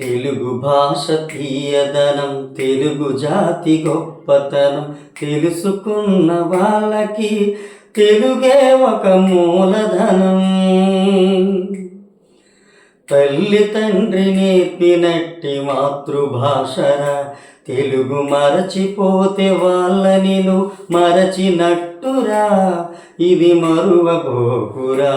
తెలుగు భాష తీయదనం తెలుగు జాతి గొప్పతనం తెలుసుకున్న వాళ్ళకి తెలుగే ఒక మూలధనం. తల్లి తండ్రి నేర్పినట్టి మాతృభాషరా తెలుగు మరచిపోతే వాళ్ళ నేను మరచినట్టురా ఇది మరువబోకురా.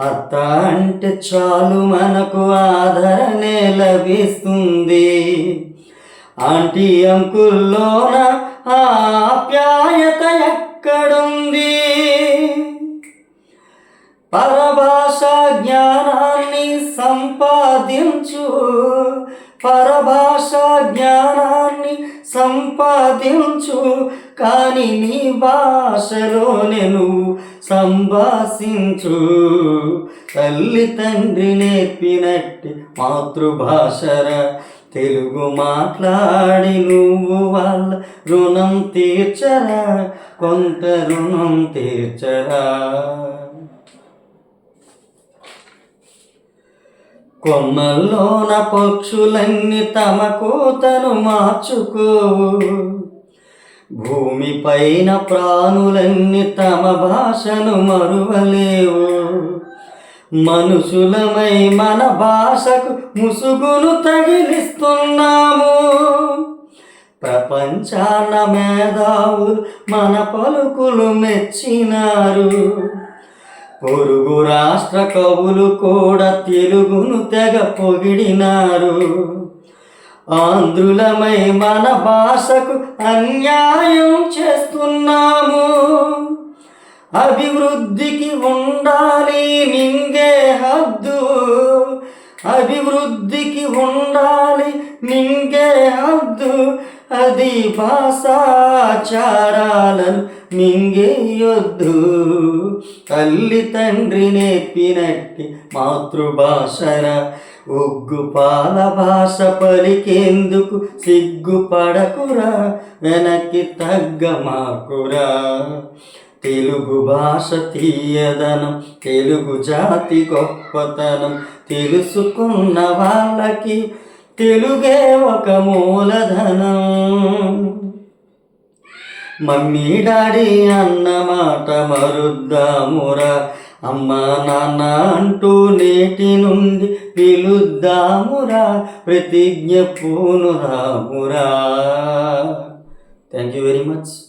అత్త అంటే చాలు మనకు ఆదరణే లభిస్తుంది. ఆంటీ అంకుల్లోన ఆప్యాయత ఎక్కడుంది? పరభాష జ్ఞానాన్ని సంపాదించు. పరభాష జ్ఞానం సంపాదించు కానీ నీ భాషలో నేను సంభాషించు. తల్లి తండ్రి నేర్పినట్టి మాతృభాషర తెలుగు మాట్లాడి నువ్వు వాళ్ళ రుణం తీర్చరా కొంత రుణం తీర్చరా. కొమ్మల్లోన పక్షులన్నీ తమ కోతను మార్చుకోవు భూమిపైన ప్రాణులన్నీ తమ భాషను మరువలేవు. మనుషులమై మన భాషకు ముసుగును తగిలిస్తున్నాము. ప్రపంచాన మేధావులు మన పలుకులు మెచ్చినారు. పొరుగు రాష్ట్ర కవులు కూడా తెలుగును తెగ పొగిడినారు. ఆంధ్రులమై మన భాషకు అన్యాయం చేస్తున్నాము. అభివృద్ధికి ఉండాలి నింగే హద్దు. అభివృద్ధికి ఉండాలి నింగే హద్దు. అది భాషాచారాలను మింగేయొద్దు. తల్లి తండ్రి నేర్పినట్టి మాతృభాషర ఒగ్గుపాల భాష పలికేందుకు సిగ్గుపడకురా వెనక్కి తగ్గమాకురా తెలుగు భాష తీయదనం తెలుగు జాతి గొప్పతనం తెలుసుకున్న వాళ్ళకి తెలుగే ఒక మూలధనం. మమ్మీ డాడీ అన్న మాట మరుద్దామురా. అమ్మ నాన్న అంటూ నేటి నుండి పిలుద్దామురా. ప్రతిజ్ఞ పూనురామురా. Thank you very much